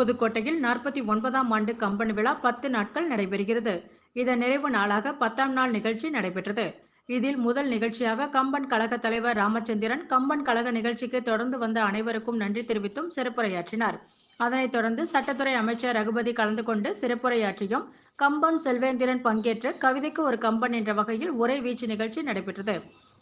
புதுக்கோட்டையில் நாற்பத்தி ஒன்பதாம் ஆண்டு கம்பன் விழா பத்து நாட்கள் நடைபெறுகிறது. இதன் நிறைவு நாளாக பத்தாம் நாள் நிகழ்ச்சி நடைபெற்றது. இதில் முதல் நிகழ்ச்சியாக கம்பன் கழக தலைவர் ராமச்சந்திரன் கம்பன் கழக நிகழ்ச்சிக்கு தொடர்ந்து வந்த அனைவருக்கும் நன்றி தெரிவித்தும் சிறப்புரையாற்றினார். அதனைத் தொடர்ந்து சட்டத்துறை அமைச்சர் ரகுபதி கலந்து கொண்டு சிறப்புரையாற்றியும் கம்பன் செல்வேந்திரன் பங்கேற்று கவிதைக்கு ஒரு கம்பன் என்ற வகையில் உரை வீச்சு நிகழ்ச்சி நடைபெற்றது.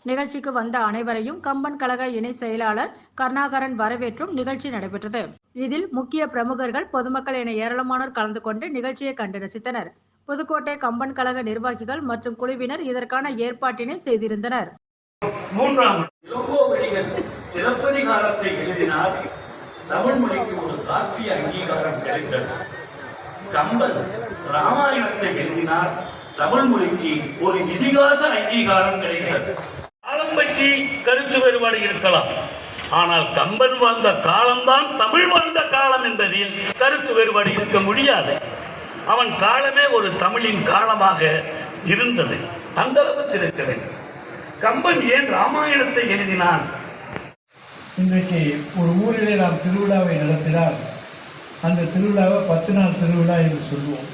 நிகழ்ச்சிக்கு வந்த அனைவரையும் கம்பன் கழக இணை செயலாளர் கருணாகரன் வரவேற்றும் நிகழ்ச்சி நடைபெற்றது. இதில் முக்கிய பிரமுகர்கள் பொதுமக்கள் என ஏராளமானோர் கலந்து கொண்டு நிகழ்ச்சியை கண்டு ரசித்தனர். புதுக்கோட்டை கம்பன் கழக நிர்வாகிகள் மற்றும் குழுவினர் இதற்கான ஏற்பாட்டினை செய்திருந்தனர். மூன்றாம் இளங்கோவடிகள் எழுதினார் தமிழ் மொழிக்கு ஒரு காப்பிய அங்கீகாரம் கிடைத்தது. கம்பன் ராமாயணத்தை எழுதினார் தமிழ் மொழிக்கு ஒரு இதிகாச அங்கீகாரம் கிடைத்தது. பற்றி கருத்து வேறுபாடு இருக்கலாம். ஆனால் கம்பன் வாழ்ந்த காலம்தான் தமிழ் வாழ்ந்த காலம் என்பதில் கருத்து வேறுபாடு இருக்க முடியாது. அவன் காலமே ஒரு தமிழின் காலமாக இருந்தது. அந்த அளவுக்கு இருக்க வேண்டும். கம்பன் ஏன் ராமாயணத்தை எழுதினான்? இன்றைக்கு ஒரு ஊரிலே நாம் திருவிழாவை நடத்தினால் அந்த திருவிழாவை பத்து நாள் திருவிழா என்று சொல்லுவோம்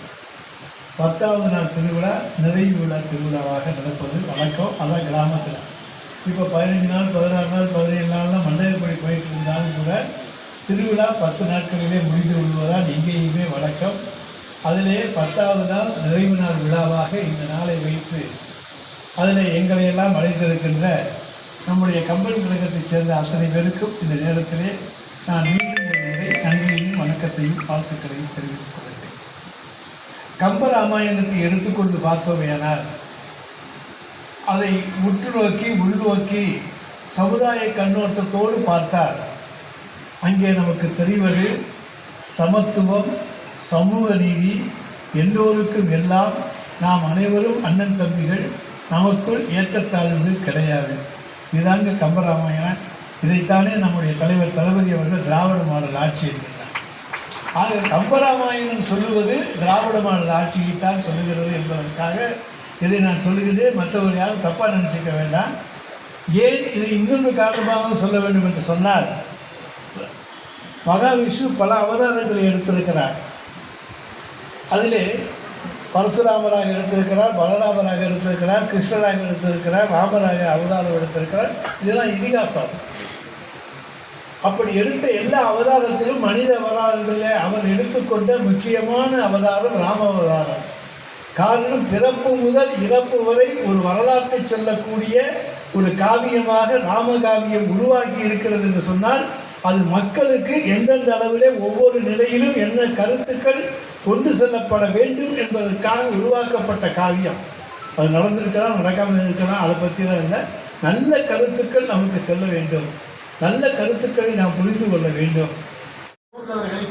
பத்தாவது நாள் திருவிழா நிறைவு விழா திருவிழாவாக நடப்பது வழக்கம். அதான் கிராமத்தில். இப்போ பதினஞ்சு நாள் பதினாறு நாள் பதினேழு நாள்லாம் மண்டலப்படி போயிட்டு இருந்தாலும் கூட திருவிழா பத்து நாட்களிலே முடிந்து விடுவதால் எங்கேயுமே வழக்கம். அதிலே பத்தாவது நாள் நிறைவு நாள் விழாவாக இந்த நாளை வைத்து அதில் எங்களையெல்லாம் அழைத்திருக்கின்ற நம்முடைய கம்பன் கழகத்தைச் சேர்ந்த அத்தனை பேருக்கும் இந்த நேரத்திலே நான் மீண்டும் ஒரு நன்றியையும் வணக்கத்தையும் வாழ்த்துக்களையும் தெரிவித்துக் கொள்கிறேன். கம்ப ராமாயணத்தை எடுத்துக்கொண்டு பார்த்தோமேனால் அதை உற்று நோக்கி உள்நோக்கி சமுதாய கண்ணோட்டத்தோடு பார்த்தால் அங்கே நமக்கு தெரிவது சமத்துவம் சமூக நீதி எல்லோருக்கும் எல்லாம் நாம் அனைவரும் அண்ணன் தம்பிகள் நமக்குள் ஏற்றத்தாழ்வுகள் கிடையாது. இதுதாங்க கம்பராமாயணம். இதைத்தானே நம்முடைய தலைவர் தளபதி அவர்கள் திராவிட மாடல் ஆட்சி என்கிறார். ஆக கம்பராமாயணம் சொல்லுவது திராவிட மாடல் ஆட்சியைத்தான் சொல்லுகிறது என்பதற்காக இதை நான் சொல்லுகிறது மற்றவர்கள் யாரும் தப்பாக நினச்சிக்க வேண்டாம். ஏன் இதை இன்னொன்று காரணமாக சொல்ல வேண்டும் என்று சொன்னால் மகாவிஷ்ணு பல அவதாரங்களை எடுத்திருக்கிறார். அதிலே பரசுராமராக எடுத்திருக்கிறார் பலராமராக எடுத்திருக்கிறார் கிருஷ்ணராக எடுத்திருக்கிறார் ராமராக அவதாரம் எடுத்திருக்கிறார். இதெல்லாம் இதிகாசம். அப்படி எடுத்த எல்லா அவதாரத்திலும் மனித அவதாரங்களில் அவர் எடுத்துக்கொண்ட முக்கியமான அவதாரம் ராம அவதாரம். காரணம் பிறப்பு முதல் இறப்பு வரை ஒரு வரலாற்றை சொல்லக்கூடிய ஒரு காவியமாக ராமகாவியம் உருவாகி இருக்கிறது என்று சொன்னால் அது மக்களுக்கு எந்தெந்த அளவிலே ஒவ்வொரு நிலையிலும் என்ன கருத்துக்கள் கொண்டு செல்லப்பட வேண்டும் என்பதற்காக உருவாக்கப்பட்ட காவியம். அது நடந்திருக்கலாம் நடக்காமல் இருக்கலாம் அதை பற்றிலாம் இல்லை. நல்ல கருத்துக்கள் நமக்கு செல்ல வேண்டும். நல்ல கருத்துக்களை நாம் புரிந்து கொள்ள வேண்டும்.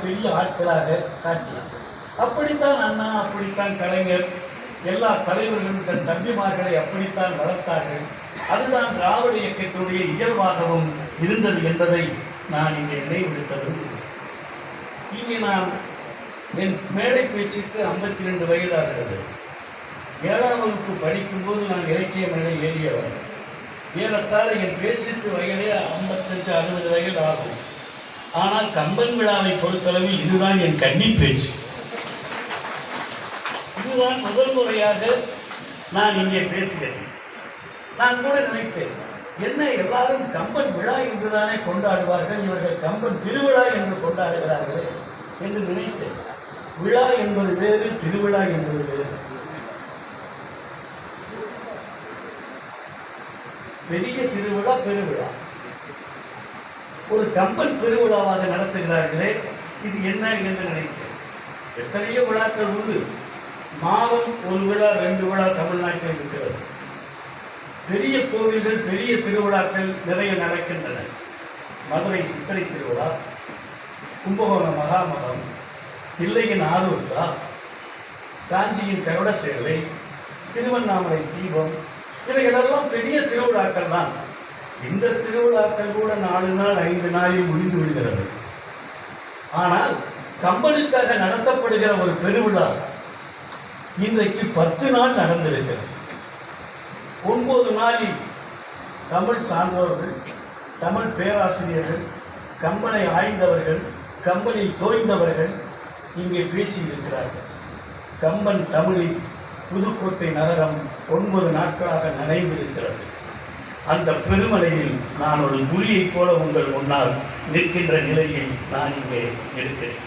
பெரிய ஆட்களாக காட்டினார் அப்படித்தான் அண்ணா அப்படித்தான் கலைஞர். எல்லா தலைவர்களும் தன் தம்பிமார்களை அப்படித்தான் வளர்த்தார்கள். அதுதான் திராவிட இயக்கத்தினுடைய இயல்பாகவும் இருந்தது என்பதை நான் இங்கே நினைவுபடுத்த விரும்புகிறேன். இங்கே நான் என் மேடை பேச்சுக்கு ஐம்பத்தி ரெண்டு வயதாகிறது. ஏழாம் வகுப்பு படிக்கும்போது நான் இலக்கிய மேடை ஏறியவர் ஏறத்தாழ என் பேச்சுக்கு வயதே ஐம்பத்தஞ்சு அறுபது வயது ஆகும். ஆனால் கம்பன் விழாவை பொறுத்தளவில் இதுதான் என் கன்னி பேச்சு. இதுதான் முதல் முறையாக நான் இங்கே பேசுகிறேன் நான் கூட நினைத்தேன் என்ன எல்லாரும் கம்பன் விழா என்றுதானே கொண்டாடுவார்கள் இவர்கள் கம்பன் திருவிழா என்று கொண்டாடுகிறார்களே என்று நினைத்தேன். விழா என்பது வேறு திருவிழா என்பது வேறு. பெரிய திருவிழா பெருவிழா. ஒரு கம்பன் திருவிழாவாக நடத்துகிறார்களே இது என்ன என்று நினைத்தேன். எத்தனையோ விழாக்கள் உண்டு. மாதம் ஒரு விழா ரெண்டு விழா தமிழ்நாட்டில் இருக்கிறது. பெரிய கோவில்கள் பெரிய திருவிழாக்கள் நிறைய நடக்கின்றன. மதுரை சித்திரை திருவிழா கும்பகோணம் மகாமகம் தில்லையின் ஆரூர்தா காஞ்சியின் கருட சேவை திருவண்ணாமலை தீபம் இவைகளெல்லாம் பெரிய திருவிழாக்கள் தான். இந்த திருவிழாக்கள் கூட நாலு நாள் ஐந்து நாளில் முடிந்து விடுகிறது. ஆனால் கம்பனுக்காக நடத்தப்படுகிற ஒரு பெருவிழா இன்றைக்கு பத்து நாள் நடந்திருக்கிறது. ஒன்பது நாளில் தமிழ் சார்ந்தவர்கள் தமிழ் பேராசிரியர்கள் கம்பனை ஆய்ந்தவர்கள் கம்பனில் தோய்ந்தவர்கள் இங்கே பேசியிருக்கிறார்கள். கம்பன் தமிழில் புதுக்கோட்டை நகரம் ஒன்பது நாட்களாக நனைந்திருக்கிறது. அந்த பெருமலையில் நான் ஒரு துளியைப் போல உங்கள் முன்னால் நிற்கின்ற நிலையை நான் இங்கே இருக்கிறேன்